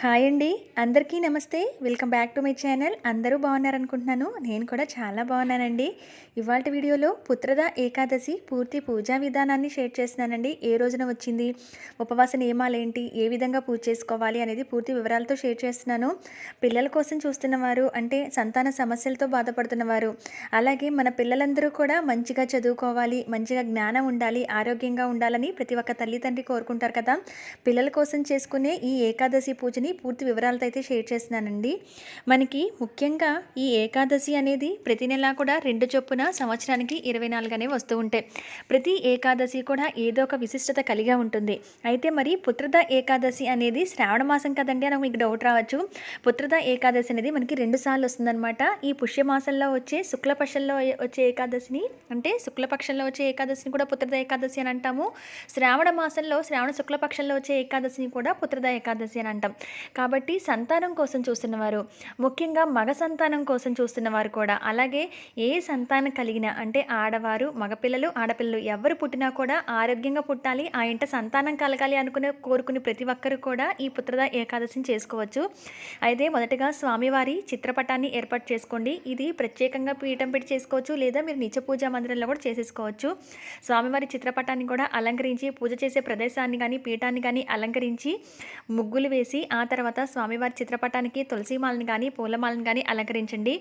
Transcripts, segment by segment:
Hi అండి. అందరికీ నమస్తే. Welcome back to my channel. అందరూ బాగున్నారనుకుంటున్నాను. నేను కూడా చాలా బాగున్నానండి. ఇవాళ వీడియోలో పుత్రద ఏకాదశి పూర్తి పూజా విధానాన్ని షేర్ చేస్తున్నానండి. ఏ రోజున వచ్చింది? ఉపవాస నియమాలు ఏంటి ఏ విధంగా పూజ చేసుకోవాలి అనేది పూర్తి వివరాలతో షేర్ చేస్తున్నాను. పిల్లల కోసం చూస్తున్నవారు అంటే సంతాన సమస్యలతో బాధపడుతున్నవారు. అలాగే మన పిల్లలందరూ కూడా మంచిగా చదువుకోవాలి మంచిగా జ్ఞానం ఉండాలి ఆరోగ్యంగా ఉండాలని ప్రతి ఒక్క తల్లిదండ్రి కోరుకుంటారు కదా. పిల్లల కోసం చేసుకునే ఈ ఏకాదశి పూజని పూర్తి వివరాలతో అయితే షేర్ చేస్తున్నానండి. మనకి ముఖ్యంగా ఈ ఏకాదశి అనేది ప్రతి నెలా కూడా రెండు చొప్పున సంవత్సరానికి ఇరవై నాలుగనే వస్తూ ఉంటాయి ప్రతి ఏకాదశి కూడా ఏదో ఒక విశిష్టత కలిగి ఉంటుంది. అయితే మరి పుత్రద ఏకాదశి అనేది శ్రావణ మాసం కదండి అని మీకు డౌట్ రావచ్చు. పుత్రద ఏకాదశి అనేది మనకి రెండు సార్లు వస్తుందన్నమాట. ఈ పుష్యమాసంలో వచ్చే శుక్లపక్షంలో వచ్చే ఏకాదశిని అంటే శుక్లపక్షంలో వచ్చే ఏకాదశిని కూడా పుత్రద ఏకాదశి అని అంటాము. శ్రావణ మాసంలో శ్రావణ శుక్లపక్షంలో వచ్చే ఏకాదశిని కూడా పుత్రద ఏకాదశి అని అంటాం. కాబట్టి సంతానం కోసం చూస్తున్నవారు ముఖ్యంగా మగ సంతానం కోసం చూస్తున్నవారు కూడా. అలాగే ఏ సంతానం కలిగిన అంటే ఆడవారు మగపిల్లలు ఆడపిల్లలు ఎవరు పుట్టినా కూడా ఆరోగ్యంగా పుట్టాలి ఆ ఇంట సంతానం కలగాలి అనుకునే కోరుకునే ప్రతి ఒక్కరు కూడా ఈ పుత్రద ఏకాదశిని చేసుకోవచ్చు. అయితే మొదటగా స్వామివారి చిత్రపటాన్ని ఏర్పాటు చేసుకోండి. ఇది ప్రత్యేకంగా పీఠం పెట్టి చేసుకోవచ్చు లేదా మీరు నిత్య పూజా మందిరంలో కూడా చేసేసుకోవచ్చు. స్వామివారి చిత్రపటాన్ని కూడా అలంకరించి పూజ చేసే ప్రదేశాన్ని కానీ పీఠాన్ని కానీ అలంకరించి ముగ్గులు వేసి ఆ తర్వాత స్వామివారి చిత్రపటానికి తులసిమాలను కానీ పూలమాలను కానీ అలంకరించండి.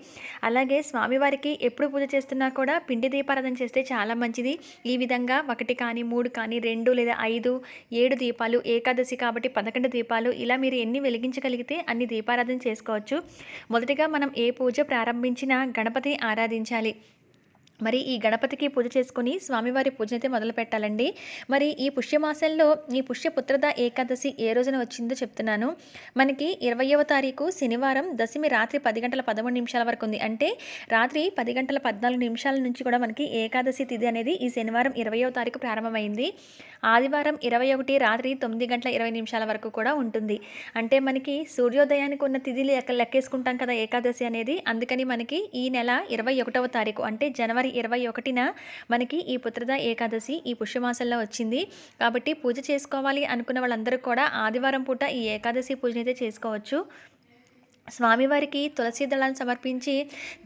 అలాగే స్వామివారికి ఎప్పుడు పూజ చేస్తున్నా కూడా పిండి దీపారాధన చేస్తే చాలా మంచిది. ఈ విధంగా ఒకటి కానీ మూడు కానీ రెండు లేదా ఐదు ఏడు దీపాలు ఏకాదశి కాబట్టి పదకొండు దీపాలు ఇలా మీరు ఎన్ని వెలిగించగలిగితే అన్ని దీపారాధన చేసుకోవచ్చు. మొదటిగా మనం ఏ పూజ ప్రారంభించినా గణపతి ఆరాధించాలి. మరి ఈ గణపతికి పూజ చేసుకుని స్వామివారి పూజనైతే మొదలు పెట్టాలండి. మరి ఈ పుష్యమాసంలో ఈ పుష్యపుత్రద ఏకాదశి ఏ రోజున వచ్చిందో చెప్తున్నాను. మనకి ఇరవయవ తారీఖు శనివారం దశమి రాత్రి పది గంటల పదమూడు నిమిషాల వరకు ఉంది. అంటే రాత్రి పది గంటల పద్నాలుగు నిమిషాల నుంచి కూడా మనకి ఏకాదశి తిథి అనేది ఈ శనివారం ఇరవయవ తారీఖు ప్రారంభమైంది. ఆదివారం ఇరవై ఒకటి రాత్రి తొమ్మిది గంటల ఇరవై నిమిషాల వరకు కూడా ఉంటుంది. అంటే మనకి సూర్యోదయానికి ఉన్న తిథి లెక్క లెక్కేసుకుంటాం కదా ఏకాదశి అనేది. అందుకని మనకి ఈ నెల ఇరవై ఒకటవ తారీఖు అంటే జనవరి ఇరవై ఒకటిన మనకి ఈ పుత్రద ఏకాదశి ఈ పుష్యమాసంలో వచ్చింది. కాబట్టి పూజ చేసుకోవాలి అనుకున్న వాళ్ళందరూ కూడా ఆదివారం పూట ఈ ఏకాదశి పూజనైతే చేసుకోవచ్చు. స్వామివారికి తులసి దళాన్ని సమర్పించి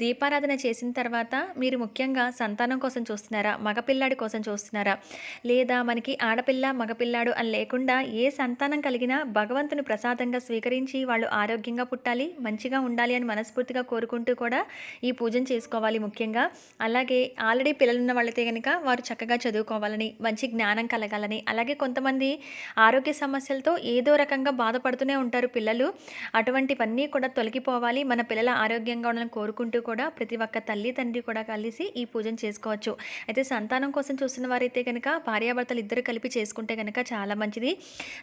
దీపారాధన చేసిన తర్వాత మీరు ముఖ్యంగా సంతానం కోసం చూస్తున్నారా? మగపిల్లాడి కోసం చూస్తున్నారా? లేదా మనకి ఆడపిల్ల మగపిల్లాడు అని లేకుండా ఏ సంతానం కలిగినా భగవంతుని ప్రసాదంగా స్వీకరించి వాళ్ళు ఆరోగ్యంగా పుట్టాలి మంచిగా ఉండాలి అని మనస్ఫూర్తిగా కోరుకుంటూ కూడా ఈ పూజను చేసుకోవాలి ముఖ్యంగా. అలాగే ఆల్రెడీ పిల్లలున్న వాళ్ళైతే కనుక వారు చక్కగా చదువుకోవాలని మంచి జ్ఞానం కలగాలని అలాగే కొంతమంది ఆరోగ్య సమస్యలతో ఏదో రకంగా బాధపడుతూనే ఉంటారు పిల్లలు. అటువంటివన్నీ కూడా తొలగిపోవాలి. మన పిల్లల ఆరోగ్యంగా ఉండాలని కోరుకుంటూ కూడా ప్రతి ఒక్క తల్లి తండ్రి కూడా కలిసి ఈ పూజను చేసుకోవచ్చు. అయితే సంతానం కోసం చూస్తున్న వారైతే కనుక భార్యాభర్తలు ఇద్దరు కలిపి చేసుకుంటే కనుక చాలా మంచిది.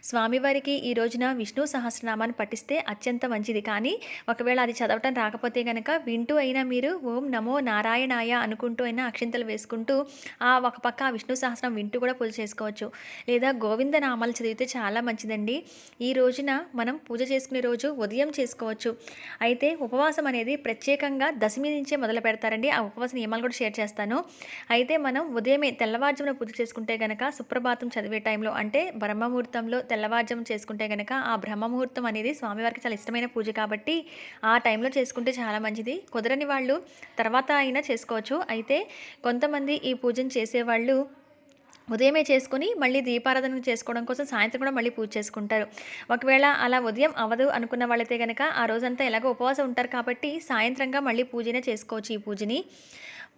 స్వామివారికి ఈ రోజున విష్ణు సహస్రనామాన్ని పఠిస్తే అత్యంత మంచిది. కానీ ఒకవేళ అది చదవటం రాకపోతే కనుక వింటూ అయినా మీరు ఓం నమో నారాయణాయ అనుకుంటూ అయినా అక్షింతలు వేసుకుంటూ ఆ ఒక పక్క ఆ విష్ణు సహస్రం వింటూ కూడా పూజ చేసుకోవచ్చు. లేదా గోవింద నామాలు చదివితే చాలా మంచిదండి. ఈ రోజున మనం పూజ చేసుకునే రోజు ఉదయం చేసుకోవచ్చు. అయితే ఉపవాసం అనేది ప్రత్యేకంగా దశమి నుంచే మొదలు పెడతారండి. ఆ ఉపవాస నియమాలు కూడా షేర్ చేస్తాను. అయితే మనం ఉదయమే తెల్లవారుజామున పూజ చేసుకుంటే గనక సుప్రభాతం చదివే టైంలో అంటే బ్రహ్మముహూర్తంలో తెల్లవారుజాము చేసుకుంటే గనక ఆ బ్రహ్మముహూర్తం అనేది స్వామివారికి చాలా ఇష్టమైన పూజ కాబట్టి ఆ టైంలో చేసుకుంటే చాలా మంచిది. కుదరని వాళ్ళు తర్వాత అయినా చేసుకోవచ్చు. అయితే కొంతమంది ఈ పూజను చేసేవాళ్ళు ఉదయమే చేసుకుని మళ్ళీ దీపారాధన చేసుకోవడం కోసం సాయంత్రం కూడా మళ్ళీ పూజ చేసుకుంటారు. ఒకవేళ అలా ఉదయం అవదు అనుకున్న వాళ్ళైతే కనుక ఆ రోజంతా ఎలాగో ఉపవాసం ఉంటారు కాబట్టి సాయంత్రంగా మళ్ళీ పూజనే చేసుకోవచ్చు ఈ పూజని.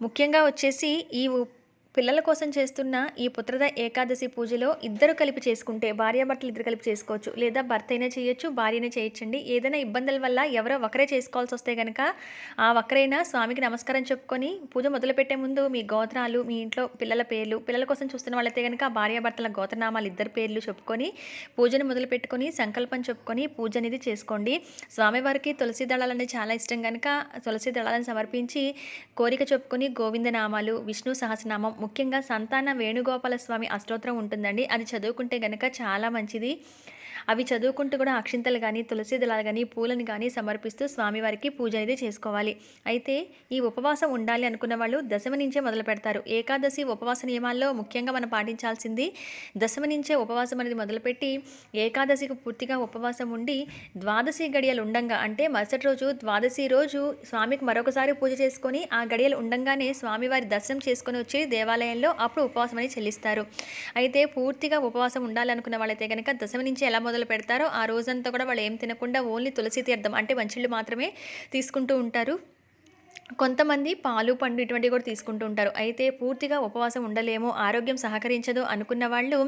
ముఖ్యంగా వచ్చేసి ఈ పిల్లల కోసం చేస్తున్న ఈ పుత్రద ఏకాదశి పూజలో ఇద్దరు కలిపి చేసుకుంటే భార్యాభర్తలు ఇద్దరు కలిపి చేసుకోవచ్చు. లేదా భర్త అయినా చేయొచ్చు భార్యనే చేయొచ్చండి. ఏదైనా ఇబ్బందుల వల్ల ఎవరో ఒకరే చేసుకోవాల్సి వస్తే కనుక ఆ ఒక్కరైనా స్వామికి నమస్కారం చెప్పుకొని పూజ మొదలుపెట్టే ముందు మీ గోత్రాలు మీ ఇంట్లో పిల్లల పేర్లు పిల్లల కోసం చూస్తున్న వాళ్ళైతే కనుక భార్యాభర్తల గోత్రనామాలు ఇద్దరు పేర్లు చెప్పుకొని పూజను మొదలుపెట్టుకొని సంకల్పం చెప్పుకొని పూజ అనేది చేసుకోండి. స్వామివారికి తులసి దళాలని చాలా ఇష్టం కనుక తులసి దళాలను సమర్పించి కోరిక చెప్పుకొని గోవిందనామాలు విష్ణు సహస్రనామం ముఖ్యంగా సంతాన వేణుగోపాల స్వామి అష్టోత్తరం ఉంటుందండి. అది చదువుకుంటే గనక చాలా మంచిది. అవి చదువుకుంటూ కూడా అక్షింతలు కానీ తులసి దళాలు కానీ పూలను కానీ సమర్పిస్తూ స్వామివారికి పూజ అనేది చేసుకోవాలి. అయితే ఈ ఉపవాసం ఉండాలి అనుకున్న వాళ్ళు దశమి నుంచే మొదలు పెడతారు. ఏకాదశి ఉపవాస నియమాల్లో ముఖ్యంగా మనం పాటించాల్సింది దశమి నుంచే ఉపవాసం అనేది మొదలుపెట్టి ఏకాదశికి పూర్తిగా ఉపవాసం ఉండి ద్వాదశి గడియలు ఉండంగా అంటే మరుసటి రోజు ద్వాదశి రోజు స్వామికి మరొకసారి పూజ చేసుకొని ఆ గడియలు ఉండంగానే స్వామివారి దర్శనం చేసుకొని వచ్చి దేవాలయంలో అప్పుడు ఉపవాసం అనేది చెల్లిస్తారు. అయితే పూర్తిగా ఉపవాసం ఉండాలనుకున్న వాళ్ళైతే కనుక దశమి నుంచి ఎలా మొదలు పెడతారో ఆ రోజంతా కూడా వాళ్ళు ఏం తినకుండా ఓన్లీ తులసి తీర్థం అంటే మంచిళ్ళు మాత్రమే తీసుకుంటూ ఉంటారు. కొంతమంది పాలు పండు ఇటువంటివి కూడా తీసుకుంటూ ఉంటారు. అయితే పూర్తిగా ఉపవాసం ఉండలేము ఆరోగ్యం సహకరించదు అనుకున్న వాళ్ళు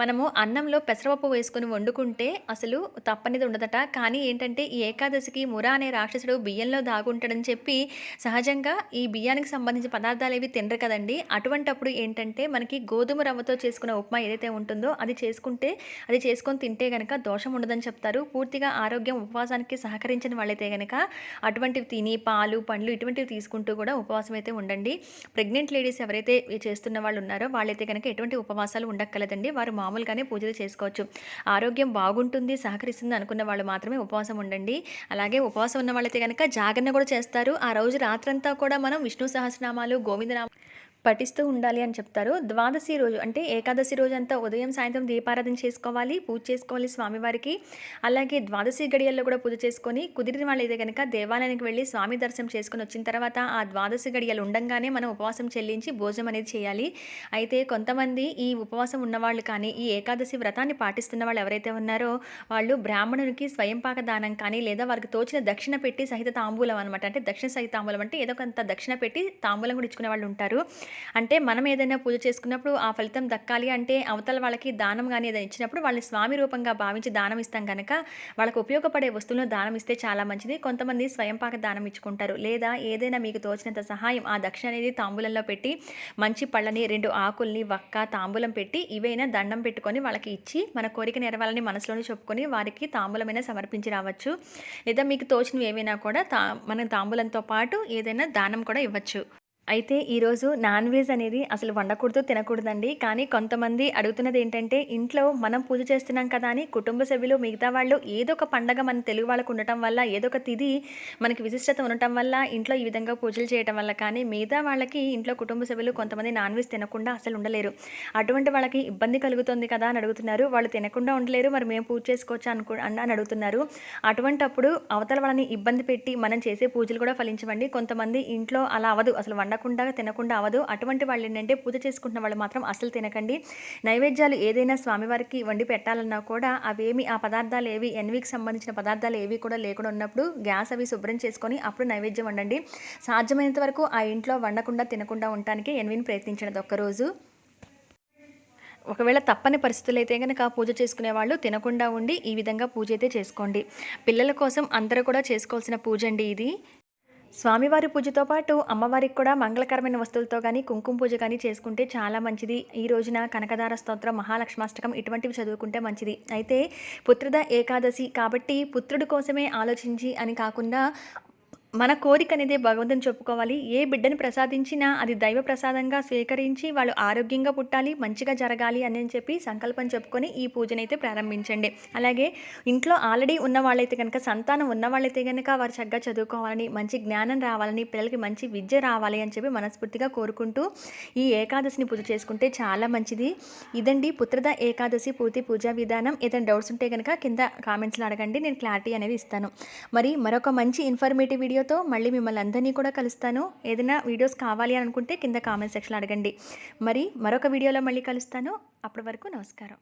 మనము అన్నంలో పెసరపప్పు వేసుకొని వండుకుంటే అసలు తప్పనిది ఉండదట. కానీ ఏంటంటే ఈ ఏకాదశికి మురా అనే రాక్షసుడు బియ్యంలో దాగుంటాడని చెప్పి సహజంగా ఈ బియ్యానికి సంబంధించిన పదార్థాలు ఏవి తినరు కదండి. అటువంటప్పుడు ఏంటంటే మనకి గోధుమ రవ్వతో చేసుకున్న ఉప్మా ఏదైతే ఉంటుందో అది చేసుకుంటే అది చేసుకొని తింటే కనుక దోషం ఉండదని చెప్తారు. పూర్తిగా ఆరోగ్యం ఉపవాసానికి సహకరించిన వాళ్ళైతే కనుక అటువంటివి తిని పాలు పండ్లు ఇటువంటి ఇటువంటివి తీసుకుంటూ కూడా ఉపవాసం అయితే ఉండండి. ప్రెగ్నెంట్ లేడీస్ ఎవరైతే చేస్తున్న వాళ్ళు ఉన్నారో వాళ్ళైతే కనుక ఎటువంటి ఉపవాసాలు ఉండక్కలదండి వారు మామూలుగానే పూజలు చేసుకోవచ్చు. ఆరోగ్యం బాగుంటుంది సహకరిస్తుంది అనుకున్న వాళ్ళు మాత్రమే ఉపవాసం ఉండండి. అలాగే ఉపవాసం ఉన్న వాళ్ళైతే కనుక జాగరణ కూడా చేస్తారు. ఆ రోజు రాత్రంతా కూడా మనం విష్ణు సహస్రనామాలు గోవిందనామ పఠిస్తూ ఉండాలి అని చెప్తారు. ద్వాదశి రోజు అంటే ఏకాదశి రోజు అంతా ఉదయం సాయంత్రం దీపారాధన చేసుకోవాలి పూజ చేసుకోవాలి స్వామివారికి. అలాగే ద్వాదశి గడియల్లో కూడా పూజ చేసుకొని కుదిరిన వాళ్ళు అయితే కనుక దేవాలయానికి వెళ్ళి స్వామి దర్శనం చేసుకొని వచ్చిన తర్వాత ఆ ద్వాదశి గడియలు ఉండంగానే మనం ఉపవాసం చెల్లించి భోజనం అనేది చేయాలి. అయితే కొంతమంది ఈ ఉపవాసం ఉన్నవాళ్ళు కానీ ఈ ఏకాదశి వ్రతాన్ని పాటిస్తున్న వాళ్ళు ఎవరైతే ఉన్నారో వాళ్ళు బ్రాహ్మణునికి స్వయంపాక దానం కానీ లేదా వారికి తోచిన దక్షిణ పెట్టి సహిత తాంబూలం అనమాట అంటే దక్షిణ సహిత తాంబూలం అంటే ఏదో కొంత దక్షిణ పెట్టి తాంబూలం కూడా ఇచ్చుకునే వాళ్ళు ఉంటారు. అంటే మనం ఏదైనా పూజ చేసుకున్నప్పుడు ఆ ఫలితం దక్కాలి అంటే అవతల వాళ్ళకి దానం కానీ ఏదైనా ఇచ్చినప్పుడు వాళ్ళని స్వామి రూపంగా భావించి దానం ఇస్తాం కనుక వాళ్ళకు ఉపయోగపడే వస్తువులను దానం ఇస్తే చాలా మంచిది. కొంతమంది స్వయంపాక దానం ఇచ్చుకుంటారు. లేదా ఏదైనా మీకు తోచినంత సహాయం ఆ దక్షిణ అనేది తాంబూలంలో పెట్టి మంచి పళ్ళని రెండు ఆకుల్ని వక్క తాంబూలం పెట్టి ఇవైనా దండం పెట్టుకొని వాళ్ళకి ఇచ్చి మన కోరిక నెరవాలని మనసులోనే చెప్పుకొని వారికి తాంబూలమైనా సమర్పించి రావచ్చు. లేదా మీకు తోచినవి ఏవైనా కూడా తా మన తాంబూలంతో పాటు ఏదైనా దానం కూడా ఇవ్వచ్చు. అయితే ఈరోజు నాన్ వెజ్ అనేది అసలు వండకూడదు తినకూడదండి. కానీ కొంతమంది అడుగుతున్నది ఏంటంటే ఇంట్లో మనం పూజ చేస్తున్నాం కదా అని కుటుంబ సభ్యులు మిగతా వాళ్ళు ఏదో ఒక పండగ మన తెలుగు వాళ్ళకు ఉండటం వల్ల ఏదో ఒక తిథి మనకి విశిష్టత ఉండటం వల్ల ఇంట్లో ఈ విధంగా పూజలు చేయటం వల్ల కానీ మిగతా వాళ్ళకి ఇంట్లో కుటుంబ సభ్యులు కొంతమంది నాన్ వెజ్ తినకుండా అసలు ఉండలేరు. అటువంటి వాళ్ళకి ఇబ్బంది కలుగుతుంది కదా అని అడుగుతున్నారు. వాళ్ళు తినకుండా ఉండలేరు. మరి మేము పూజ చేసుకోవచ్చు అనుకు అని అడుగుతున్నారు. అటువంటప్పుడు అవతల వాళ్ళని ఇబ్బంది పెట్టి మనం చేసే పూజలు కూడా ఫలించవండి. కొంతమంది ఇంట్లో అలా అవదు అసలు వండ పడకుండా తినకుండా అవదు అటువంటి వాళ్ళు ఏంటంటే పూజ చేసుకుంటున్న వాళ్ళు మాత్రం అసలు తినకండి. నైవేద్యాలు ఏదైనా స్వామివారికి వండి పెట్టాలన్నా కూడా అవేమి ఆ పదార్థాలు ఏవి ఎన్వికి సంబంధించిన పదార్థాలు ఏవి కూడా లేకుండా ఉన్నప్పుడు గ్యాస్ అవి శుభ్రం చేసుకొని అప్పుడు నైవేద్యం వండండి. సాధ్యమైనంత వరకు ఆ ఇంట్లో వండకుండా తినకుండా ఉండటానికి ఎన్విని ప్రయత్నించినది ఒక్కరోజు. ఒకవేళ తప్పని పరిస్థితులు అయితే కనుక పూజ చేసుకునే వాళ్ళు తినకుండా ఉండి ఈ విధంగా పూజ అయితే చేసుకోండి. పిల్లల కోసం అందరూ కూడా చేసుకోవాల్సిన పూజ అండి ఇది. స్వామివారి పూజతో పాటు అమ్మవారికి కూడా మంగళకరమైన వస్తువులతో కానీ కుంకుమ పూజ కానీ చేసుకుంటే చాలా మంచిది. ఈ రోజున కనకదార స్తోత్రం మహాలక్ష్మాష్టకం ఇటువంటివి చదువుకుంటే మంచిది. అయితే పుత్రద ఏకాదశి కాబట్టి పుత్రుడి కోసమే ఆలోచించి అని కాకుండా మన కోరిక అనేది భగవంతుని చెప్పుకోవాలి. ఏ బిడ్డను ప్రసాదించినా అది దైవ ప్రసాదంగా స్వీకరించి వాళ్ళు ఆరోగ్యంగా పుట్టాలి మంచిగా జరగాలి అని చెప్పి సంకల్పం చెప్పుకొని ఈ పూజనైతే ప్రారంభించండి. అలాగే ఇంట్లో ఆల్రెడీ ఉన్న వాళ్ళైతే కనుక సంతానం ఉన్న వాళ్ళైతే కనుక వారు చక్కగా చదువుకోవాలని మంచి జ్ఞానం రావాలని పిల్లలకి మంచి విద్య రావాలి అని చెప్పి మనస్ఫూర్తిగా కోరుకుంటూ ఈ ఏకాదశిని పూజ చేసుకుంటే చాలా మంచిది. ఇదండి పుత్రద ఏకాదశి పూర్తి పూజా విధానం. ఏదైనా డౌట్స్ ఉంటే కనుక కింద కామెంట్స్లో అడగండి. నేను క్లారిటీ అనేది ఇస్తాను. మరి మరొక మంచి ఇన్ఫర్మేటివ్ వీడియో వీడియోతో మళ్ళీ మిమ్మల్ని అందరినీ కూడా కలుస్తాను. ఏదైనా వీడియోస్ కావాలి అనుకుంటే కింద కామెంట్ సెక్షన్లో అడగండి. మరి మరొక వీడియోలో మళ్ళీ కలుస్తాను. అప్పటి వరకు నమస్కారం.